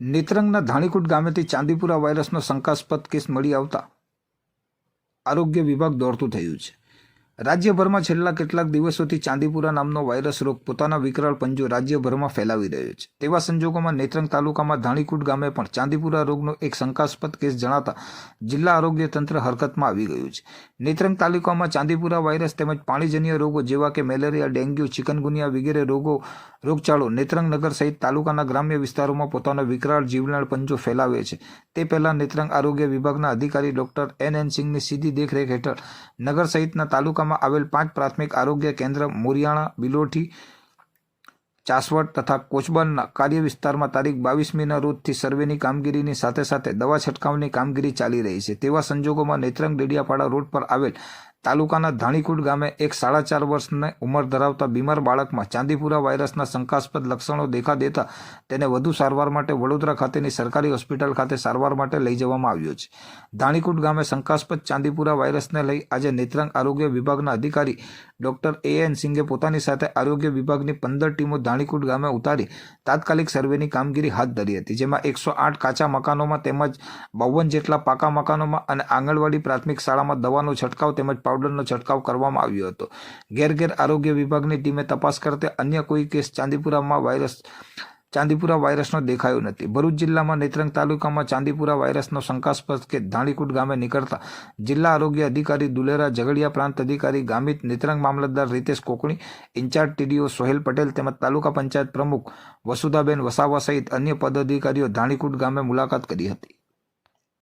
નેત્રંગના ધાણીકુટ ગામેથી ચાંદીપુરા વાયરસનો શંકાસ્પદ કેસ મળી આવતા આરોગ્ય વિભાગ દોડતું થયું છે. રાજ્યભરમાં છેલ્લા કેટલાક દિવસોથી ચાંદીપુરા નામનો વાયરસ રોગ પોતાના વિકરાળ પંજો રાજ્યભરમાં ફેલાવી રહ્યો છે. તેવા સંજોગોમાં નેત્રંગ તાલુકામાં ધાણીકુટ ગામે પણ ચાંદીપુરા રોગનો એક શંકાસ્પદ કેસ જણાતા જિલ્લા આરોગ્ય તંત્ર હરકતમાં આવી ગયું છે. નેત્રંગ તાલુકામાં ચાંદીપુરા વાયરસ તેમજ પાણીજન્ય રોગો જેવા કે મેલેરિયા, ડેન્ગ્યુ, ચિકનગુનિયા વગેરે રોગો, રોગચાળો નેત્રંગ નગર સહિત તાલુકાના ગ્રામ્ય વિસ્તારોમાં પોતાનો વિકરાળ જીવલેણ પંજો ફેલાવે છે. તે પહેલા નેત્રંગ આરોગ્ય વિભાગના અધિકારી ડોક્ટર એન એન સિંહની સીધી દેખરેખ હેઠળ નગર સહિતના તાલુકામાં આવેલ પાંચ પ્રાથમિક આરોગ્ય કેન્દ્ર મોરિયાણા, બિલોઠી, ચાસવડ તથા કોચબનના કાર્ય વિસ્તારમાં તારીખ બાવીસમીના રોજથી સર્વેની કામગીરીની સાથે સાથે દવા છંટકાવની કામગીરી ચાલી રહી છે. તેવા સંજોગોમાં નેત્રંગ ડેડિયાપાડા રોડ પર આવેલ તાલુકાના ધાણીકુડ ગામે એક સાડા ચાર વર્ષની ઉંમર ધરાવતા બીમાર બાળકમાં ચાંદીપુરા વાયરસના શંકાસ્પદ લક્ષણો દેખા દેતા તેને વધુ સારવાર માટે વડોદરા ખાતેની સરકારી હોસ્પિટલ ખાતે સારવાર માટે લઈ જવામાં આવ્યો છે. ધાણીકુડ ગામે શંકાસ્પદ ચાંદીપુરા વાયરસને લઈ આજે નેત્રંગ આરોગ્ય વિભાગના અધિકારી ડોક્ટર એ એન સિંઘે પોતાની સાથે આરોગ્ય વિભાગની પંદર ટીમો ધાણીકુટ ગામે ઉતારી તાત્કાલિક સર્વેની કામગીરી હાથ ધરી હતી, જેમાં એકસો આઠ કાચા મકાનોમાં તેમજ બાવન જેટલા પાકા મકાનોમાં અને આંગણવાડી પ્રાથમિક શાળામાં દવાનો છંટકાવ તેમજ પાવડરનો છંટકાવ કરવામાં આવ્યો હતો. ઘેર ઘેર આરોગ્ય વિભાગની ટીમે તપાસ કરતા અન્ય કોઈ કેસ ચાંદીપુરામાં વાયરસ ચાંદીપુરા વાયરસનો દેખાયો નથી. ભરૂચ જિલ્લામાં નેત્રંગ તાલુકામાં ચાંદીપુરા વાયરસનો શંકાસ્પદ કે ધાણીકુટ ગામે નીકળતા જિલ્લા આરોગ્ય અધિકારી દુલેરા ઝઘડિયા, પ્રાંત અધિકારી ગામિત, નેત્રંગ મામલતદાર Ritesh Kokani, in charge TDO Sohel Patel તેમજ તાલુકા પંચાયત પ્રમુખ વસુધાબેન વસાવા સહિત અન્ય પદાધિકારીઓ ધાણીકુટ ગામે મુલાકાત કરી હતી.